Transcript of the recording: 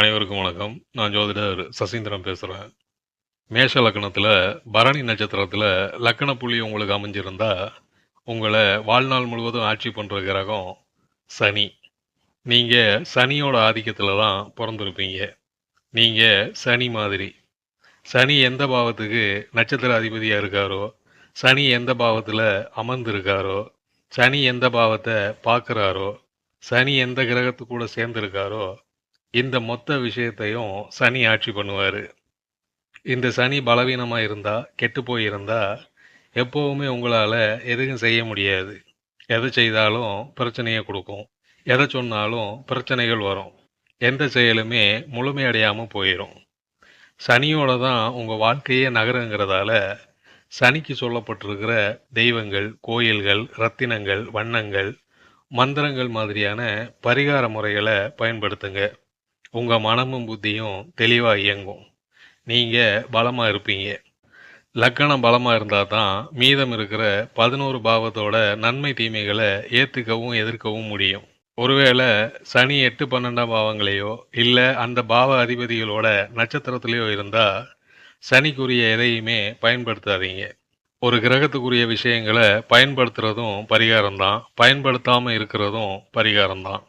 அனைவருக்கும் வணக்கம். நான் ஜோதிடர் சசீந்திரன் பேசுகிறேன் மேஷ லக்கணத்தில் பரணி நட்சத்திரத்தில் லக்ன புள்ளி உங்களுக்கு அமைஞ்சிருந்தா, உங்களை வாழ்நாள் முழுவதும் ஆட்சி பண்ணுற கிரகம் சனி. நீங்கள் சனியோட ஆதிக்கத்தில் தான் பிறந்திருப்பீங்க நீங்கள் சனி மாதிரி. சனி எந்த பாவத்துக்கு நட்சத்திர அதிபதியாக இருக்காரோ, சனி எந்த பாவத்தில் அமர்ந்திருக்காரோ, சனி எந்த பாவத்தை பார்க்குறாரோ, சனி எந்த கிரகத்து கூட சேர்ந்திருக்காரோ, இந்த மொத்த விஷயத்தையும் சனி ஆட்சி பண்ணுவார் இந்த சனி பலவீனமாக இருந்தால் கெட்டு போயிருந்தா, எப்போவுமே உங்களால் எதுவும் செய்ய முடியாது. எதை செய்தாலும் பிரச்சனையை கொடுக்கும் எதை சொன்னாலும் பிரச்சனைகள் வரும். எந்த செயலுமே முழுமையடையாமல் போயிடும் சனியோட தான் உங்கள் வாழ்க்கையே நகருங்கிறதால, சனிக்கு சொல்லப்பட்டிருக்கிற தெய்வங்கள், கோயில்கள், ரத்தினங்கள், வண்ணங்கள், மந்திரங்கள் மாதிரியான பரிகார முறைகளை பயன்படுத்துங்க. உங்கள் மனமும், புத்தியும் தெளிவாக இயங்கும். நீங்கள் பலமாக இருப்பீங்க. லக்கணம் பலமாக இருந்தால் தான் மீதம் இருக்கிற 11 பாவத்தோட நன்மை, தீமைகளை ஏற்றுக்கவும் எதிர்க்கவும் முடியும். ஒருவேளை சனி 8, 12ஆம் பாவங்களையோ, இல்லை அந்த பாவ அதிபதிகளோட நட்சத்திரத்திலையோ இருந்தால் சனிக்குரிய எதையுமே பயன்படுத்தாதீங்க. ஒரு கிரகத்துக்குரிய விஷயங்கள பயன்படுத்துறதும் பரிகாரம் தான். இருக்கிறதும் பரிகாரம் தான்.